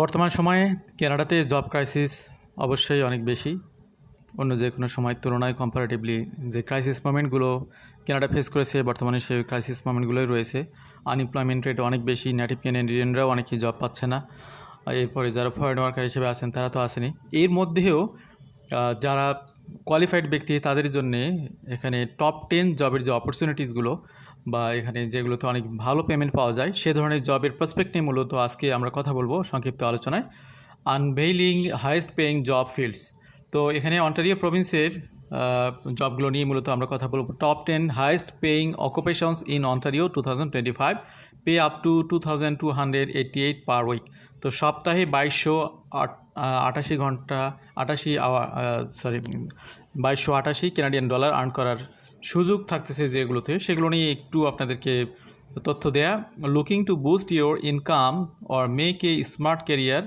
বর্তমান সময়ে কানাডাতে জব ক্রাইসিস অবশ্যই অনেক বেশি। অন্য যে কোনো সময়ের তুলনায় কম্পারেটিভলি যে ক্রাইসিস মোমেন্টগুলো কেনাডা ফেস করেছে, বর্তমানে সেই ক্রাইসিস মোমেন্টগুলোই রয়েছে। আনএমপ্লয়মেন্ট রেট অনেক বেশি নেটিভ ক্যানেডিয়ানরাও অনেকেই জব পাচ্ছে না। এরপরে যারা ফরেন ওয়ার্কার হিসেবে আছেন, তারা তো আসেনি। এর মধ্যেও যারা কোয়ালিফাইড ব্যক্তি, তাদের জন্যে এখানে টপ টেন জবের যে অপরচুনিটিসগুলো বা এখানে যেগুলোতে অনেক ভালো পেমেন্ট পাওয়া যায়, সে ধরনের জবের প্রসপেক্ট নিয়ে মূলত আজকে আমরা কথা বলব সংক্ষিপ্ত আলোচনায়। Unveiling highest paying job fields তো এখানে অন্টারিও প্রভিন্সের জবগুলো নিয়ে মূলত আমরা কথা বলব। Top ten highest paying occupations in Ontario two thousand twenty five pay up to two thousand two hundred eighty eight per week তো সপ্তাহে বাইশশো আটাশি ঘণ্টা, আটাশি আওয়ার সরি বাইশশো আটাশি কেনাডিয়ান ডলার আর্ন করার সুযোগ থাকতেছে যেগুলোতে সেগুলো নিয়ে একটু আপনাদেরকে তথ্য দেয়া। Looking to boost your income or make a smart career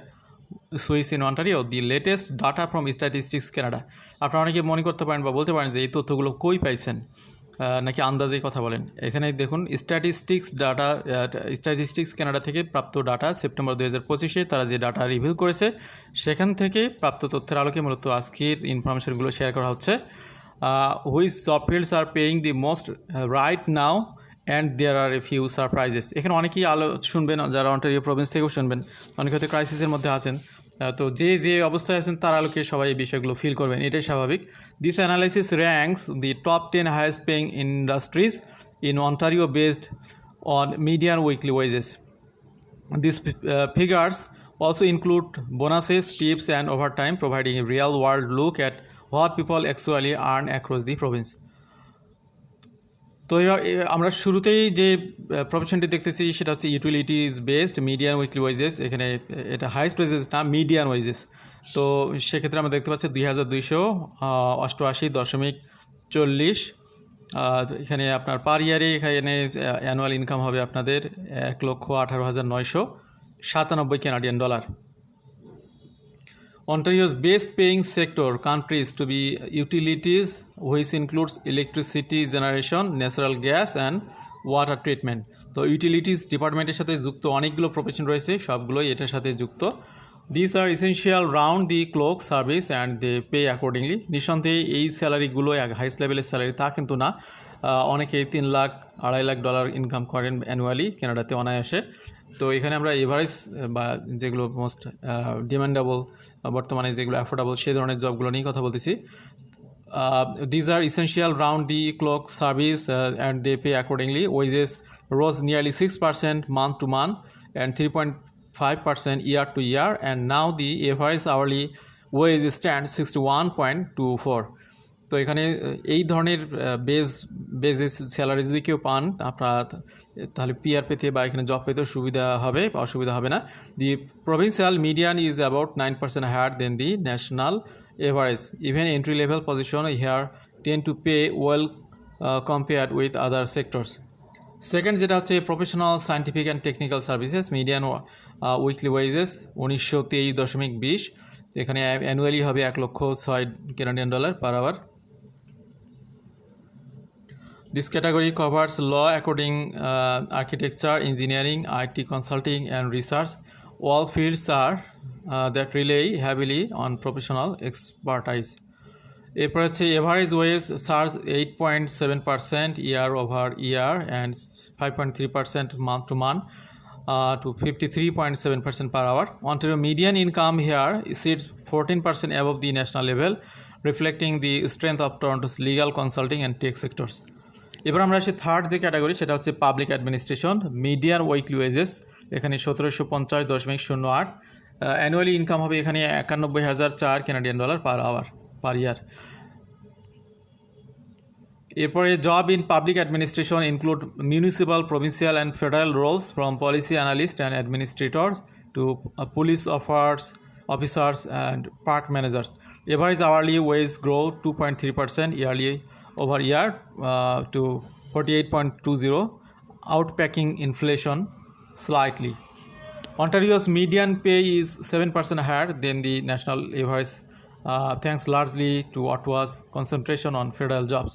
switch in Ontario the latest data from Statistics Canada আপনারা অনেকে মনে করতে পারেন বা বলতে পারেন যে এই তথ্যগুলো কই পাইছেন নাকি আন্দাজে কথা বলেন। এখানে দেখুন স্ট্যাটিস্টিক্স ডাটা স্ট্যাটিস্টিক্স কানাডা থেকে প্রাপ্ত ডাটা সেপ্টেম্বর দু হাজার পঁচিশে তারা যে ডাটা রিভিউ করেছে, সেখান থেকে প্রাপ্ত তথ্যের আলোকে মূলত আজকের ইনফরমেশনগুলো শেয়ার করা হচ্ছে। Which job fields are paying the most right now and there are a few surprises এখানে অনেকেই আলো শুনবেন যারা অন্টারিও প্রভিন্স থেকেও শুনবেন অনেকে হয়তো ক্রাইসিসের মধ্যে আছেন তো যে যে অবস্থায় আছেন তার আলোকে সবাই এই বিষয়গুলো ফিল করবেন এটাই স্বাভাবিক। This analysis ranks the top ten highest paying industries in Ontario based on median weekly wages These uh, figures also include bonuses, tips, and overtime, providing a real world look at what people actually earn across the province তো আমরা শুরুতেই যে প্রফেশনটি দেখতেছি, সেটা হচ্ছে utilities based median weekly wages এখানে এটা হাইস্ট ওয়েজেস না মিডিয়ান ওয়েজেস তো সেক্ষেত্রে আমরা দেখতে পাচ্ছি দুই হাজার দুইশো অষ্টআশি দশমিক চল্লিশ। এখানে আপনার পার ইয়ারে এখানে অ্যানুয়াল ইনকাম হবে আপনাদের এক লক্ষ আঠারো হাজার নয়শো সাতানব্বই Canadian dollar Ontario's best paying sector countries to be utilities, which includes electricity generation, natural gas, and water treatment. তো ইউটিলিটিস ডিপার্টমেন্টের সাথে যুক্ত অনেকগুলো প্রফেশন রয়েছে সবগুলোই এটার সাথে যুক্ত। This are essential round the clock service and they pay accordingly নিঃসন্দেহে এই স্যালারিগুলো হাইস্ট লেভেলের স্যালারি তা কিন্তু না। অনেকেই তিন লাখ আড়াই লাখ ডলার ইনকাম করেন অ্যানুয়ালি কানাডাতে অনায়াসে। তো এখানে আমরা এভারেজ বা যেগুলো মোস্ট ডিমান্ডেবল বর্তমানে যেগুলো অ্যাফোর্ডেবল সেই ধরনের জবগুলো নিয়ে কথা বলতেছি। These are essential round the clock service and they pay accordingly wages rose nearly six percent month to month and three point five percent year to year and now the average hourly wage stand sixty one point two four তো এখানে, এই ধরনের base bases salary যদি কেউ পান, আপনারা তাহলে PR পেতে বা এখানে জব পেতে সুবিধা হবে অসুবিধা হবে না। The provincial median is about nine percent higher than the national average even entry level position here tend to pay well compared with other sectors second যেটা হচ্ছে professional scientific and technical services median weekly wages উনিশশো তেইশ দশমিক বিশ। এখানে annually হবে এক লক্ষ ছয় Canadian dollar per hour This category covers law, according uh, architecture, engineering, IT consulting, and research. All fields are uh, that rely heavily on professional expertise. এরপর হচ্ছে average wage surge eight point seven percent year over year and five point three to 53.7% per hour. Ontario median income here sits 14% above the national level, reflecting the strength of Toronto's legal consulting and tech sectors. এবার আমরা আসি third যে category সেটা হচ্ছে public administration মিডিয়ার weekly wages এখানে সতেরোশো পঞ্চাশ দশমিক শূন্য আট। অ্যানুয়ালি ইনকাম হবে এখানে একানব্বই হাজার চার Canadian dollar per hour per year এরপরে job in public administration include municipal provincial and federal roles from policy analyst and administrators to police offers officers and park managers average hourly wage grow two point three percent yearly over year uh, to eight point two zero outpacking inflation slightly. Ontario's median pay is 7% higher than the national average, uh, thanks largely to Ottawa's concentration on federal jobs.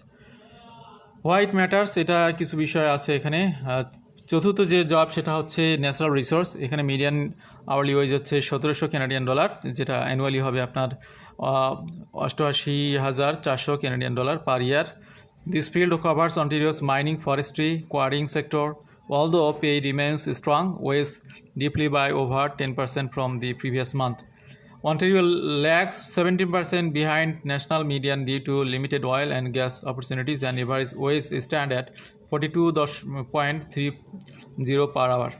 White matters এটা কিছু বিষয় আছে এখানে চতুর্থ যে job সেটা হচ্ছে natural resource. এখানে মিডিয়ান আওয়ারলি ওয়েজ হচ্ছে সতেরোশো ক্যানাডিয়ান ডলার যেটা অ্যানুয়ালি হবে আপনার অষ্টআশি হাজার চারশো Canadian dollar per year this field covers Ontario's mining forestry quarrying sector although pay remains strong weighs deeply by over 10% from the previous month Ontario lags 17% behind national median due to limited oil and gas opportunities and average wage stand at 42.30 per hour.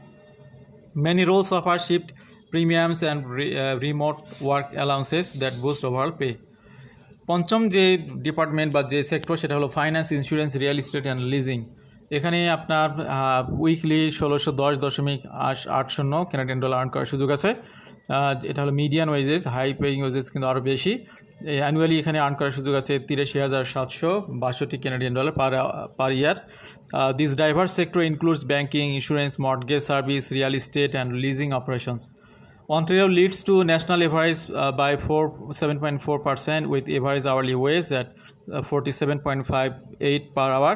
Many roles offer shift premiums and re- uh, remote work allowances that boost overall pay. পঞ্চম যে department বা যে sector সেটা হলো finance insurance real estate and leasing এখানে আপনার weekly ষোলোশো দশ দশমিক আট শূন্য কেনাডিয়ান ডলার আর্ন করার সুযোগ আছে এটা হলো median wages high paying wages কিন্তু আরও বেশি। অ্যানুয়ালি এখানে আর্ন করার সুযোগ আছে তিরাশি হাজার সাতশো বাষট্টি Canadian dollar per per year this diverse sector includes banking insurance mortgage service real estate and leasing operations Ontario leads to national average by four seven point four percent with average hourly wage at forty seven point five eight per hour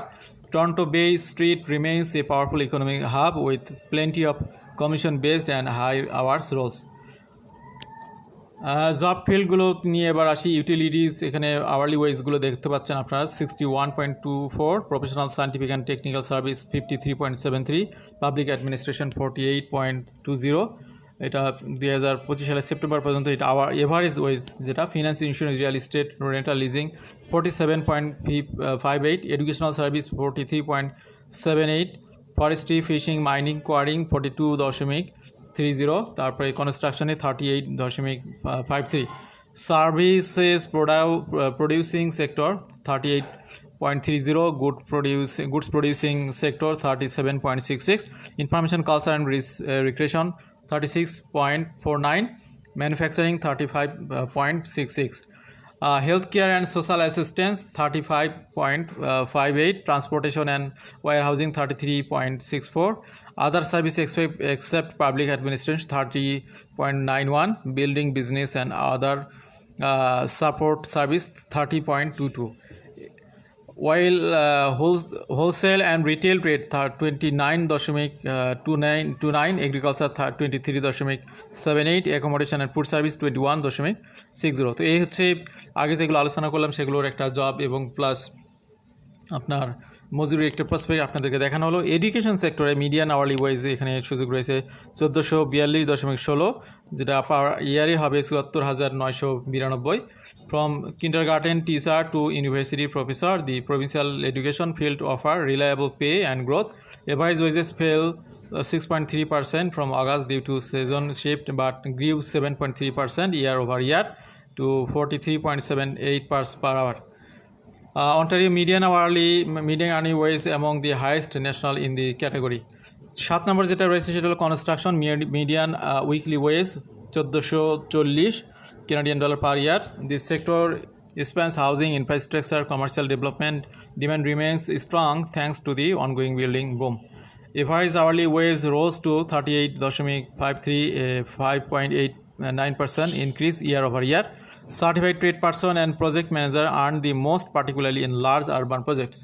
Toronto Bay Street remains a powerful economic hub with plenty of commission based and high hours roles job ফিল্ডগুলো নিয়ে এবার আসি utilities এখানে hourly ওয়েজগুলো দেখতে পাচ্ছেন আপনারা sixty one point two four professional scientific and technical service fifty three point seven three public administration forty eight point two zero এটা দুই হাজার পঁচিশ সালের সেপ্টেম্বর পর্যন্ত এটা আওয়ার এভারেজ ওয়েজ যেটা finance insurance real estate rental leasing forty seven point five eight educational service forty three point seven eight forestry fishing mining quarrying forty two দশমিক three zero তারপরে কনস্ট্রাকশনে থার্টি এইট দশমিক five three services producing sector thirty eight point three zero good produce goods producing sector thirty seven point six six information culture and recreation thirty six point four nine manufacturing thirty five point six six healthcare and social assistance 35.58 transportation and warehousing 33.64 other service except public administration thirty point nine one building business and other support service thirty point two two while wholesale and retail rate Thar twenty nine দশমিক two nine two nine agriculture থার twenty three দশমিক seven eight accommodation and food service twenty one দশমিক six zero তো এই হচ্ছে আগে যেগুলো আলোচনা করলাম, সেগুলোর একটা জব এবং প্লাস আপনার মজুরির একটা প্রসপেক্ট আপনাদেরকে দেখানো হলো। এডুকেশন সেক্টরে মিডিয়ান আওয়ারলি ওয়াইজ এখানে সুযোগ রয়েছে চোদ্দোশো বিয়াল্লিশ দশমিক ষোলো, যেটা পার ইয়ারে হবে চুয়াত্তর হাজার নয়শো বিরানব্বই। From kindergarten teacher to university professor the provincial education field offer reliable pay and growth average wages fell six point three percent from August due to season shift but grew seven point three percent year over year to forty three point seven eight percent per hour Uh, Ontario median hourly median earning wage among the highest national in the category. সাত নম্বর যেটা রয়েছে সেটা হলো construction median weekly wage চোদ্দোশো চল্লিশ Canadian dollar per year this sector spans housing infrastructure commercial development demand remains strong thanks to the ongoing building boom average hourly wage rose to 38 দশমিক five three five point eight certified trade person and project manager earn the most particularly in large urban projects.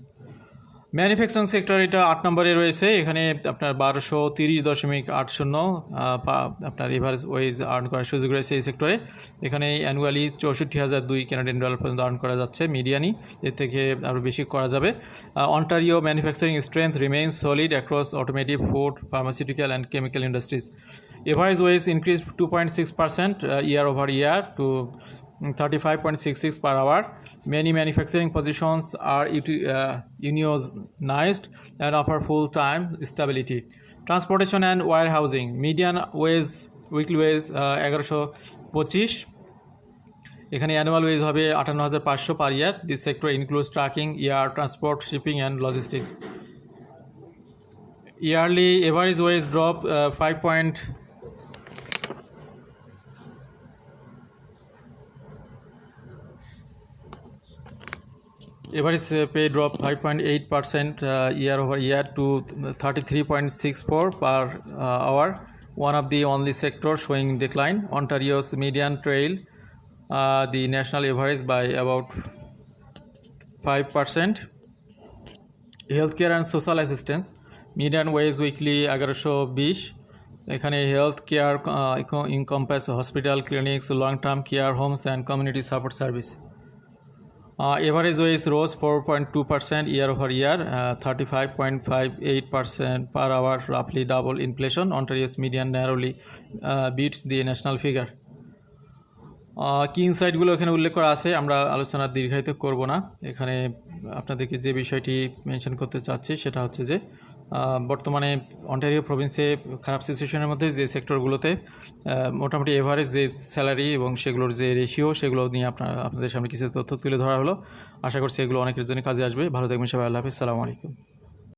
Manufacturing sector এটা আট নম্বরে রয়েছে। এখানে আপনার বারোশো তিরিশ দশমিক আট শূন্য আপনার এভারেজ ওয়েজ আর্ন করার সুযোগ রয়েছে এই সেক্টরে এখানে অ্যানুয়ালি চৌষট্টি হাজার দুই ক্যানাডিয়ান ডলার পর্যন্ত আর্ন করা যাচ্ছে মিডিয়ানি এর থেকে আরও বেশি করা যাবে। Ontario manufacturing strength remains solid across automotive food pharmaceutical and chemical industries average wage increase two point six percent year over year to 35.66 per hour. Many manufacturing positions are uh, unionized and offer full-time stability. Transportation and warehousing. Median wage, weekly wage এগারোশো পঁচিশ এখানে annual wedge হবে আটান্ন হাজার পাঁচশো per year this sector includes trucking air transport shipping and logistics yearly average wage drop five point average uh, pay drop 5.8 percent uh, year over year to 33.64 per uh, hour one of the only sector showing decline ontario's median trail uh, the national average by about 5 percent healthcare and social assistance median wage weekly এগারোশো বিশ এখানে health care encompass hospital clinics long term care homes and community support service over year thirty five point five eight percent per hour রাফলি double inflation Ontario's median narrowly beats the national figure key ইনসাইটগুলো এখানে উল্লেখ করা আছে, আমরা আলোচনা দীর্ঘায়িত করব না। এখানে আপনাদেরকে যে বিষয়টি মেনশন করতে চাচ্ছি, সেটা হচ্ছে যে বর্তমানে অন্টারিও প্রভিন্সে খারাপ সিচুয়েশনের মধ্যে যে সেক্টরগুলোতে মোটামুটি এভারেজ যে স্যালারি এবং সেগুলোর যে রেশিও, সেগুলো নিয়ে আপনার, আপনাদের সামনে কিছু তথ্য তুলে ধরা হলো। আশা করছি এগুলো অনেকের জন্য কাজে আসবে। ভালো থাকবেন সবাই। আল্লাহ হাফিজ। সালামু আলাইকুম।